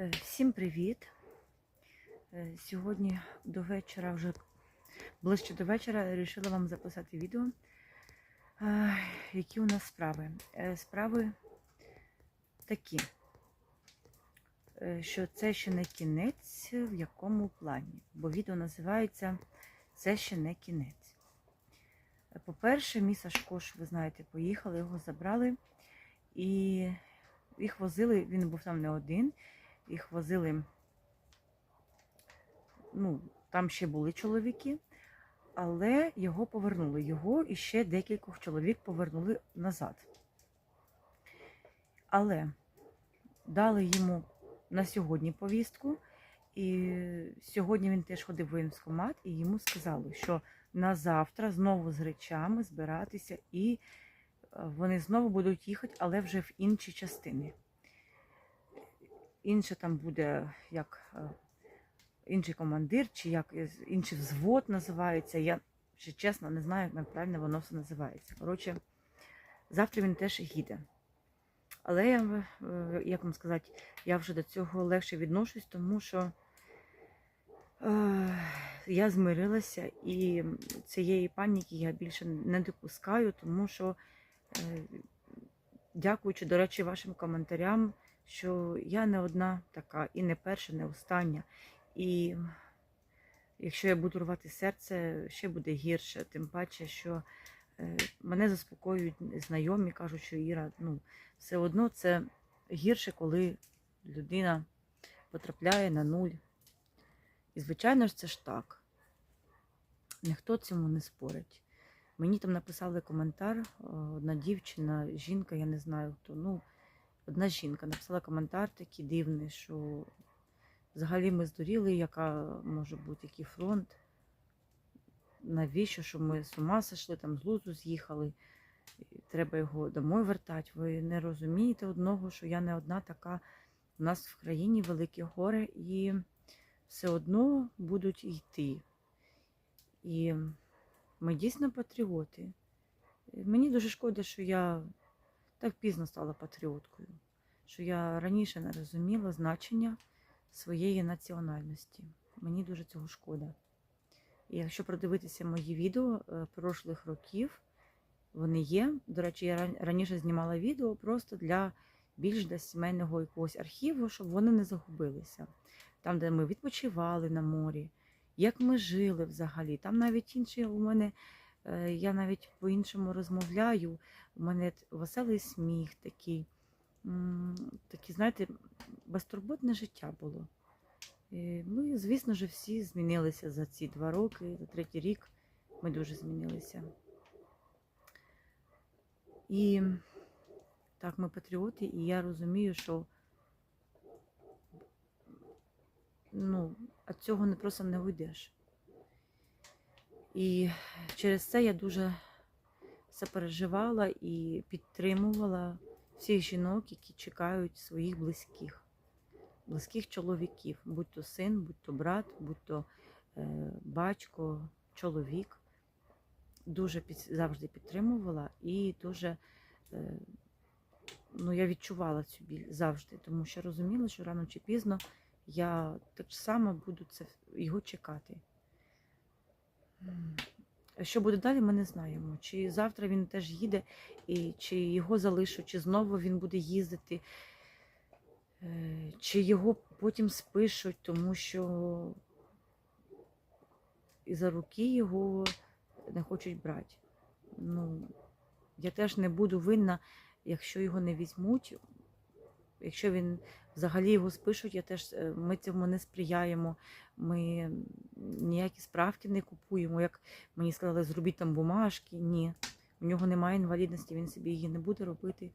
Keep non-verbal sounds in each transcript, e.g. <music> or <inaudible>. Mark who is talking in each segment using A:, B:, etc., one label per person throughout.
A: Е, Всім привіт! Е, Сьогодні до вечора, вже ближче до вечора, вирішила вам записати відео, е, які у нас справи. Справи такі, що це ще не кінець, в якому плані, бо відео називається Це ще не кінець. По-перше, мій Сашко, ви знаєте, поїхали, його забрали і їх возили, він був там не один їх возили. Ну, там ще були чоловіки, але його повернули. Його і ще декількох чоловік повернули назад. Але дали йому на сьогодні повістку. І сьогодні він теж ходив в воєнкомат, і йому сказали, що на завтра знову з речами збиратися, і е, вони знову будуть їхати, але вже в інші частини. Інше там буде як е, інший командир, чи як інший взвод називається. Я ще чесно не знаю, як правильно воно все називається. Коротше, завтра він теж їде. Але я, е, як вам сказати, я вже до цього легше відношусь, тому що е, я змирилася і цієї паніки я більше не допускаю, тому що, е, дякуючи, до речі, вашим коментарям, що я не одна така, і не перша, не остання. І якщо я буду рвати серце, ще буде гірше, тим паче, що е, мене заспокоюють знайомі, кажуть, що Іра, ну, все одно це гірше, коли людина потрапляє на нуль. І, звичайно ж, це ж так. Ніхто цьому не спорить. Мені там написали коментар, е, одна дівчина, жінка, я не знаю хто. ну, Одна жінка написала коментар такий дивний, що взагалі ми здуріли, яка може бути який фронт. Навіщо, що ми з ума сошли, там з лузу з'їхали, треба його домой вертати. Ви не розумієте одного, що я не одна така. У нас в країні великі гори і все одно будуть йти. І ми дійсно патріоти. Мені дуже шкода, що я так пізно стала патріоткою, що я раніше не розуміла значення своєї національності. Мені дуже цього шкода. І якщо продивитися мої відео е, прошлих років, вони є. До речі, я раніше знімала відео просто для більш для сімейного якогось архіву, щоб вони не загубилися. Там, де ми відпочивали на морі, як ми жили взагалі. Там навіть інші у мене, е, я навіть по-іншому розмовляю. У мене веселий сміх такий. Такі, знаєте, безтурботне життя було. Ми, звісно ж, всі змінилися за ці два роки, за третій рік ми дуже змінилися. І так, ми патріоти, і я розумію, що ну, від цього не просто не уйдеш. І через це я дуже все переживала і підтримувала всіх жінок, які чекають своїх близьких, близьких чоловіків, будь то син, будь то брат, будь то е, батько, чоловік. Дуже під, завжди підтримувала і дуже е, ну, я відчувала цю біль завжди, тому що розуміла, що рано чи пізно я так само буду це його чекати. Що буде далі, ми не знаємо. Чи завтра він теж їде, і чи його залишу, чи знову він буде їздити, е, чи його потім спишуть, тому що і за руки його не хочуть брати. Ну, я теж не буду винна, якщо його не візьмуть. Якщо він взагалі його спишуть, я теж е, ми цьому не сприяємо. Ми ніякі справки не купуємо. Як мені сказали, зробіть там бумажки. Ні, у нього немає інвалідності, він собі її не буде робити,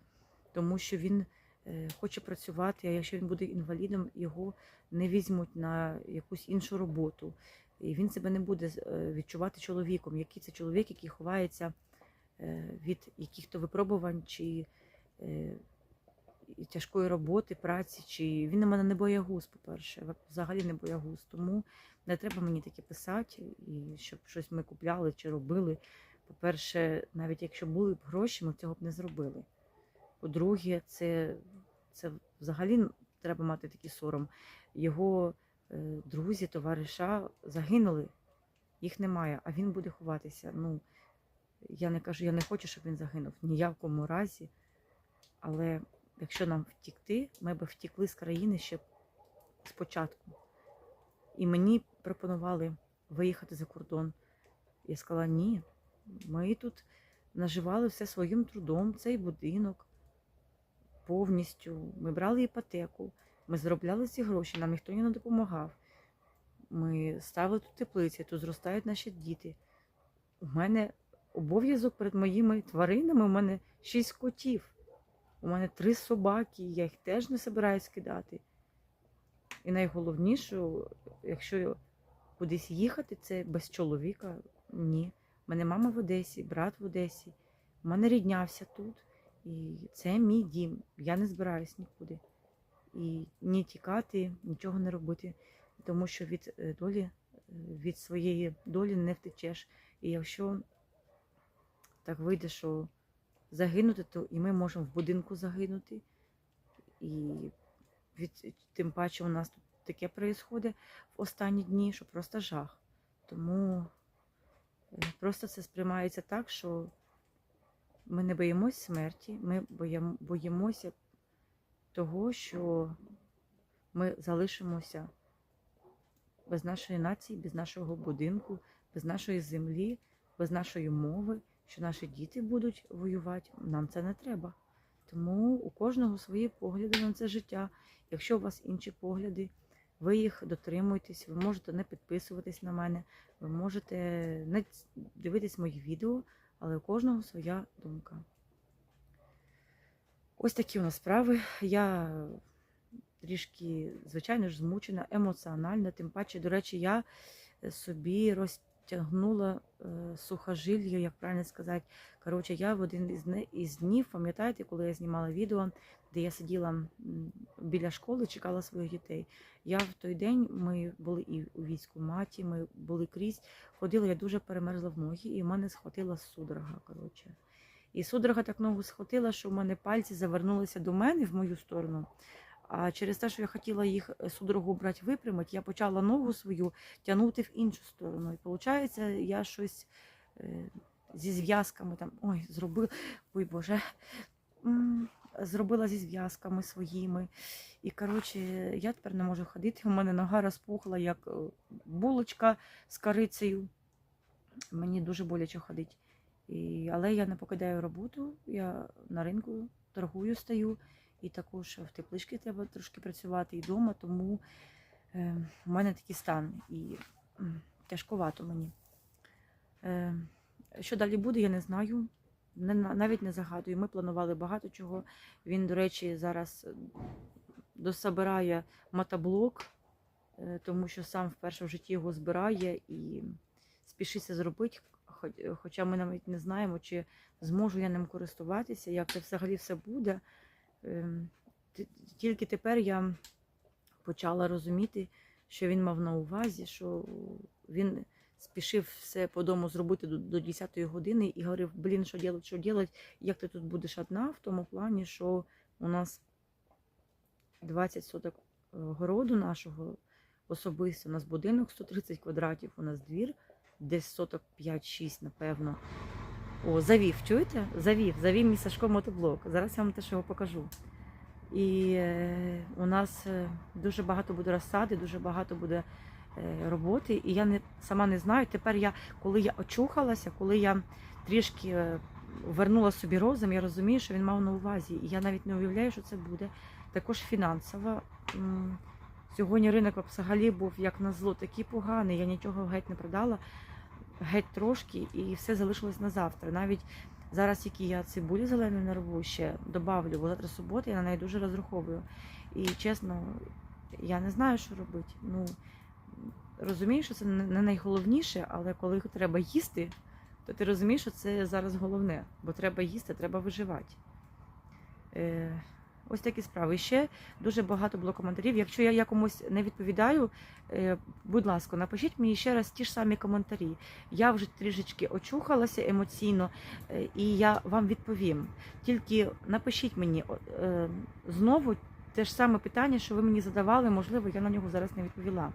A: тому що він е, хоче працювати. А якщо він буде інвалідом, його не візьмуть на якусь іншу роботу. І він себе не буде е, відчувати чоловіком. Який це чоловік, який ховається від яких-то випробувань чи тяжкої роботи, праці, чи він на мене не боягуз, по-перше, взагалі не боягуз. Тому не треба мені таке писати, і щоб щось ми купляли чи робили. По-перше, навіть якщо були б гроші, ми цього б не зробили. По-друге, це, це взагалі треба мати такий сором. Його е, друзі, товариша загинули, їх немає, а він буде ховатися. Ну, я не кажу, я не хочу, щоб він загинув ні в якому разі. Але якщо нам втікти, ми б втікли з країни ще спочатку. І мені пропонували виїхати за кордон. Я сказала, ні, ми тут наживали все своїм трудом, цей будинок повністю. Ми брали іпотеку, ми заробляли ці гроші, нам ніхто не допомагав. Ми ставили тут теплиці, тут зростають наші діти. У мене обов'язок перед моїми тваринами, у мене шість котів. У мене три собаки, я їх теж не збираюсь кидати. І найголовніше, якщо кудись їхати, це без чоловіка. Ні. У мене мама в Одесі, брат в Одесі. У мене рідня вся тут. І це мій дім. Я не збираюсь нікуди. І ні тікати, нічого не робити. Тому що від е, долі, е, від своєї долі не втечеш. І якщо так вийде, що загинути, то і ми можемо в будинку загинути. І від, тим паче у нас тут таке відбувається в останні дні, що просто жах. Тому е, просто це сприймається так, що ми не боїмося смерті, ми боїм- боїмося того, що ми залишимося без нашої нації, без нашого будинку, без нашої землі, без нашої мови, що наші діти будуть воювати. Нам це не треба. Тому у кожного свої погляди на це життя. Якщо у вас інші погляди, ви їх дотримуєтесь, ви можете не підписуватись на мене, ви можете не дивитись мої відео, але у кожного своя думка. Ось такі у нас справи. Я трішки, звичайно ж, змучена емоціонально, тим паче, до речі, я собі розтягнула е, сухожилля, як правильно сказати. Коротше, я в один із, днів, пам'ятаєте, коли я знімала відео, де я сиділа біля школи, чекала своїх дітей. Я в той день ми були і у військкоматі, ми були крізь. Ходила, я дуже перемерзла в ноги, і в мене схватила судорога. Коротше. І судорога так ногу схватила, що в мене пальці завернулися до мене в мою сторону. А через те, що я хотіла їх е, судорогу брати випрямити, я почала ногу свою тягнути в іншу сторону. І виходить, я щось е, зі зв'язками там, ой, зробила, ой Боже, зробила зі зв'язками своїми. І коротше, я тепер не можу ходити. У мене нога розпухла, як е, булочка з корицею. Мені дуже боляче ходить. І, але я не покидаю роботу, я на ринку торгую, стою. І також в тепличці треба трошки працювати і вдома, тому в мене такий стан і тяжковато мені. Е, що далі буде, я не знаю. Навіть не загадую. Ми планували багато чого. Він, до речі, зараз дособирає мотоблок, е, тому що сам вперше в житті його збирає і спішиться зробити. Хоч- Хоча ми навіть не знаємо, чи зможу я ним користуватися, як це взагалі все буде. Ем, Тільки тепер я почала розуміти, що він мав на увазі, що він спішив все по дому зробити до, до 10-ї години і говорив, блін, що робити, що робити, як ти тут будеш одна, в тому плані, що у нас 20 соток е, городу нашого особисто, у нас будинок 130 квадратів, у нас двір, десь соток 5-6, напевно. О, завів, чуєте? Завів, завів мій Сашко мотоблок. Зараз я вам теж його покажу. І е, у нас е, дуже багато буде розсади, дуже багато буде е, роботи. І я не, сама не знаю. Тепер я, коли я очухалася, коли я трішки вернула собі розум, я розумію, що він мав на увазі. І я навіть не уявляю, що це буде. Також фінансово. Сьогодні ринок взагалі був як на зло, такий поганий. Я нічого геть не продала, геть трошки, і все залишилось на завтра. Навіть зараз, тільки я цибулі зеленої нарву ще добавлю, бо завтра субота, я на неї дуже розраховую. І чесно, я не знаю, що робити. Ну розумію, що це не найголовніше, але коли треба їсти, то ти розумієш, що це зараз головне, бо треба їсти, треба виживати. Е, Ось такі справи. Ще дуже багато було коментарів. Якщо я якомусь не відповідаю, е, будь ласка, напишіть мені ще раз ті ж самі коментарі. Я вже трішечки очухалася емоційно, е, і я вам відповім. Тільки напишіть мені е, знову те ж саме питання, що ви мені задавали, можливо, я на нього зараз не відповіла.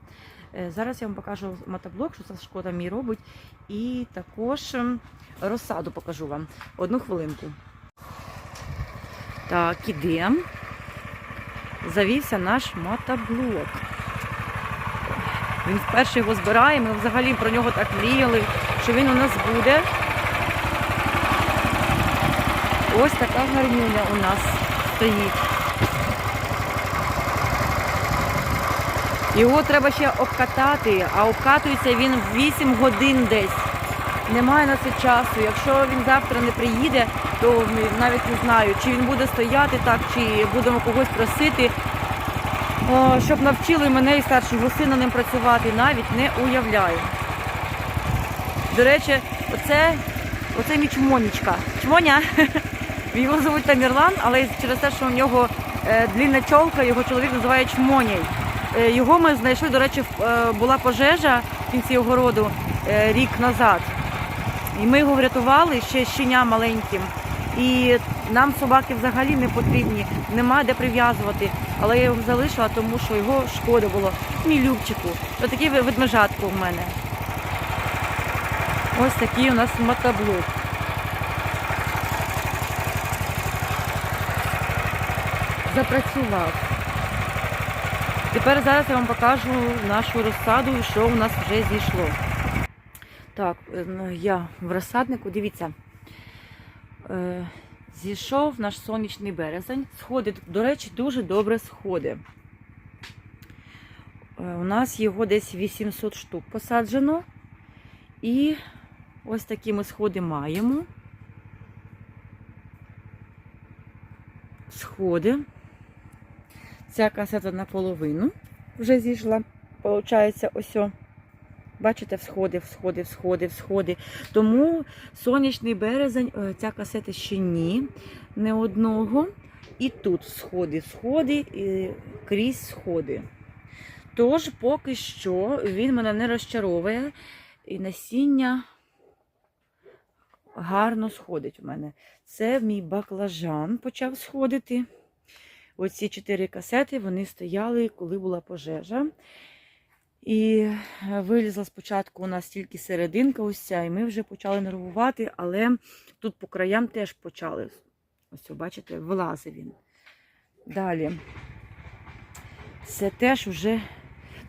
A: Зараз я вам покажу мотоблок, що Сашко там мій робить, і також ем, розсаду покажу вам. Одну хвилинку. Так, ідемо. Завівся наш мотоблок. Він вперше його збирає, ми взагалі про нього так мріяли, що він у нас буде. Ось така гарнюня у нас стоїть. Його треба ще обкатати, а обкатується він в 8 годин десь. Немає на це часу. Якщо він завтра не приїде, то навіть не знаю, чи він буде стояти так, чи будемо когось просити, щоб навчили мене і старшого сина ним працювати, навіть не уявляю. До речі, оце, оце мій чмонічка. Чмоня. <laughs> Його звуть Тамірлан, але через те, що у нього е, длінна чолка, його чоловік називає чмонєй. Е, Його ми знайшли, до речі, е, була пожежа в кінці огороду е, рік назад. І ми його врятували ще щеня маленьким. І нам собаки взагалі не потрібні, нема де прив'язувати. Але я його залишила, тому що його шкода було. Мій любчику. Отакий ведмежатко в мене. Ось такий у нас мотоблок. Запрацював. Тепер зараз я вам покажу нашу розсаду, що у нас вже зійшло. Так, е, ну, я в розсаднику, дивіться, зійшов наш сонячний березень. Сходи, до речі, дуже добре сходи. Е, У нас його десь 800 штук посаджено. І ось такі ми сходи маємо. Сходи. Ця касета наполовину вже зійшла. Получається, ось. Бачите, всходи, всходи, всходи, всходи. Тому сонячний березень, е, ця касета ще ні, не одного. І тут сходи, сходи, і крізь сходи. Тож, поки що він мене не розчаровує, і насіння гарно сходить у мене. Це мій баклажан почав сходити. Оці чотири касети вони стояли, коли була пожежа. І е, вилізла спочатку у нас тільки серединка, ось ця, і ми вже почали нервувати, але тут по краям теж почали. Ось, бачите, вилазив він. Далі. Це теж вже.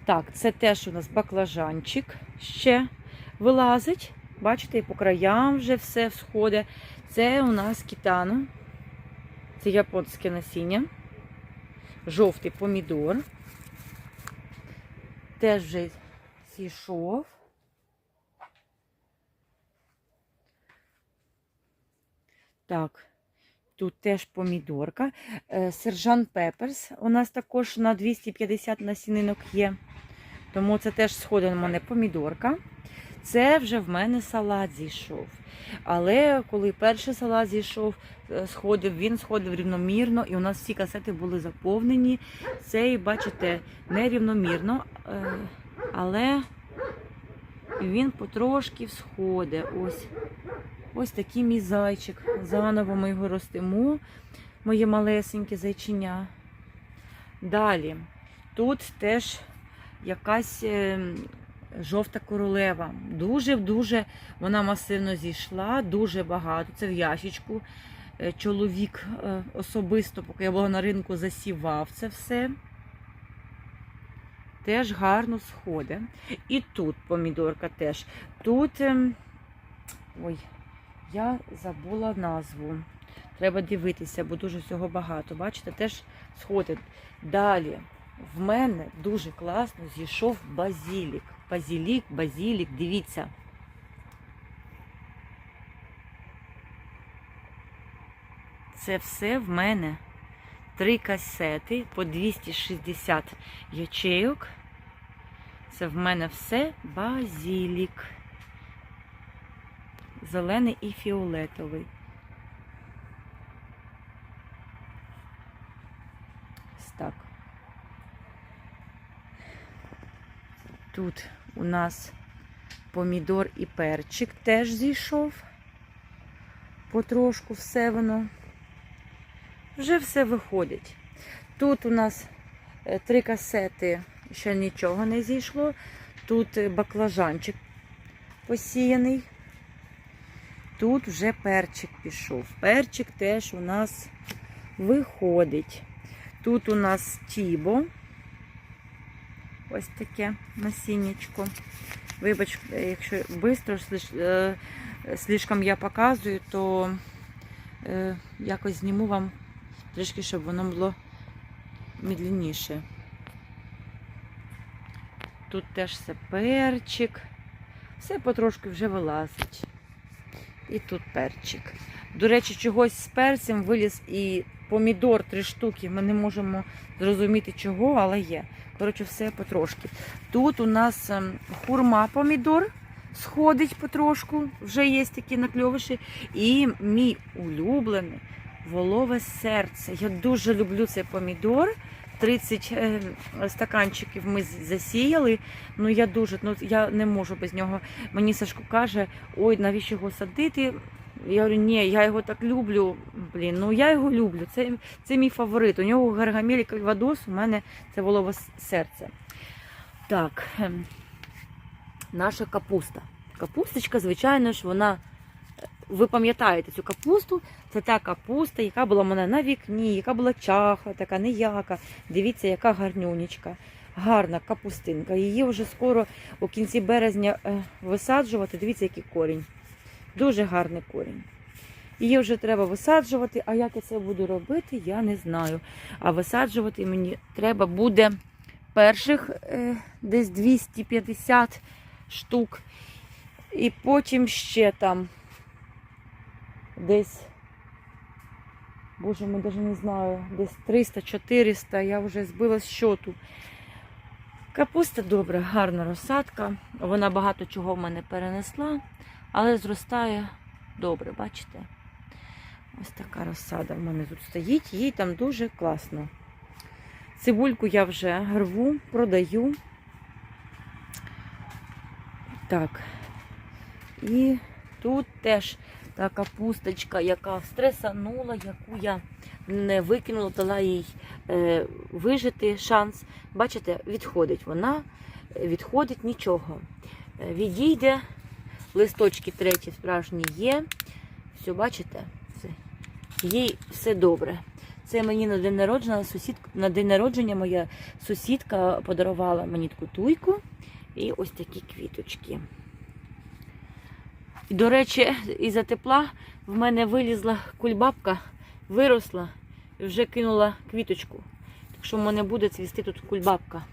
A: Так, це теж у нас баклажанчик ще вилазить. Бачите, і по краям вже все всходить. Це у нас кітано. Це японське насіння. Жовтий помідор. Теж вже зійшов. Так, тут теж помідорка. Е, Сержант Пеперс у нас також на 250 насінинок є. Тому це теж сходить у мене помідорка. Це вже в мене салат зійшов. Але коли перший салат зійшов, е, сходив, він сходив рівномірно, і у нас всі касети були заповнені. Цей, бачите, нерівномірно, е, але він потрошки всходить. Ось. Ось такий мій зайчик. Заново ми його ростимо, моє малесеньке зайчиня. Далі. Тут теж якась е, жовта королева. Дуже-дуже вона масивно зійшла, дуже багато. Це в ящичку. Е, Чоловік е, особисто, поки я була на ринку, засівав це все. Теж гарно сходить. І тут помідорка теж. Тут. ем, Ой, я забула назву. Треба дивитися, бо дуже всього багато. Бачите, теж сходить. Далі в мене дуже класно зійшов базілік. Базілік, базілік, дивіться. Це все в мене три касети по 260 ячейок. Це в мене все базілік. Зелений і фіолетовий. Ось так. Тут у нас помідор і перчик теж зійшов. Потрошку все воно. Вже все виходить. Тут у нас е, три касети, ще нічого не зійшло. Тут е, баклажанчик посіяний. Тут вже перчик пішов. Перчик теж у нас виходить. Тут у нас тібо. Ось таке насіннячко. Вибач, е, якщо швидко слишком я показую, то е, якось зніму вам трішки, щоб воно було медленніше. Тут теж все перчик. Все потрошки вже вилазить. І тут перчик. До речі, чогось з перцем виліз і помідор три штуки. Ми не можемо зрозуміти чого, але є. Коротше, все потрошки. Тут у нас ем, хурма помідор сходить потрошку, вже є такі накльовиші. І мій улюблений волове серце. Я дуже люблю цей помідор. 30 е, стаканчиків ми засіяли. Ну я дуже, ну я не можу без нього. Мені Сашко каже, ой, навіщо його садити? Я говорю, ні, я його так люблю. Блін, ну я його люблю. Це, це мій фаворит. У нього гаргамель кальвадос, у мене це волове серце. Так, ем, наша капуста. Капусточка, звичайно ж, вона. е, Ви пам'ятаєте цю капусту? Це та капуста, яка була в мене на вікні, яка була чахла, така ніяка. Дивіться, яка гарнюнічка. Гарна капустинка. Її вже скоро у кінці березня е, висаджувати. Дивіться, який корінь. Дуже гарний корінь. Її вже треба висаджувати, а як я це буду робити, я не знаю. А висаджувати мені треба буде перших е, десь 250 штук. І потім ще там десь, боже, ми навіть не знаю, десь 300-400, я вже збила з щоту. Капуста добра, гарна розсадка. Вона багато чого в мене перенесла, але зростає добре, бачите? Ось така розсада в мене тут стоїть, їй там дуже класно. Цибульку я вже рву, продаю. Так. І тут теж та капусточка, яка стресанула, яку я не викинула, дала їй е, вижити шанс. Бачите, відходить вона, відходить нічого. Е, Відійде, листочки треті справжні є. Все, бачите? Все. Їй все добре. Це мені на день народження сусідка, на день народження моя сусідка подарувала мені таку туйку і ось такі квіточки. І, до речі, із-за тепла в мене вилізла кульбабка, виросла і вже кинула квіточку. Так що в мене буде цвісти тут кульбабка.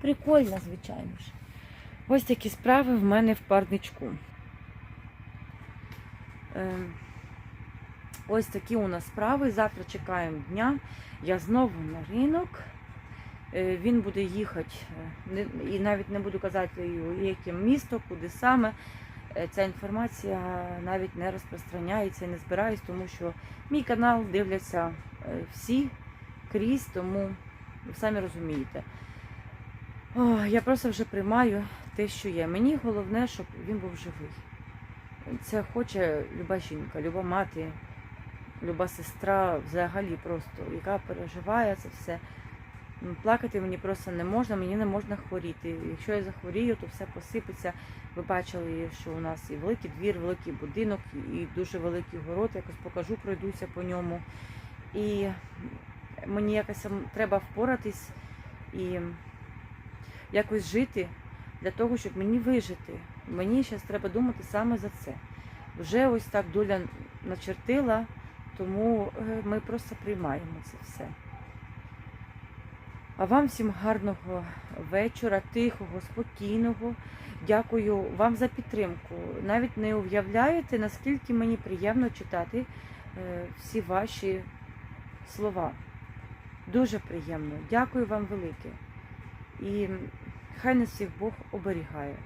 A: Прикольно, звичайно ж. Ось такі справи в мене в парничку. Ем, Ось такі у нас справи. Завтра чекаємо дня. Я знову на ринок. Е, Він буде їхати, е, і навіть не буду казати, яке місто, куди саме. Е, Ця інформація навіть не розпространяється не збираюсь, тому що мій канал дивляться всі крізь, тому ви самі розумієте. О, я просто вже приймаю те, що є. Мені головне, щоб він був живий. Це хоче люба жінка, люба мати, люба сестра, взагалі просто, яка переживає це все. Плакати мені просто не можна, мені не можна хворіти. Якщо я захворію, то все посипеться. Ви бачили, що у нас і великий двір, великий будинок, і дуже великий город. Якось покажу, пройдуся по ньому. І мені якось треба впоратись і якось жити для того, щоб мені вижити. Мені зараз треба думати саме за це. Вже ось так доля начертила, тому е, ми просто приймаємо це все. А вам всім гарного вечора, тихого, спокійного. Дякую вам за підтримку. Навіть не уявляєте, наскільки мені приємно читати е, всі ваші слова. Дуже приємно. Дякую вам велике. І хай нас всіх Бог оберігає.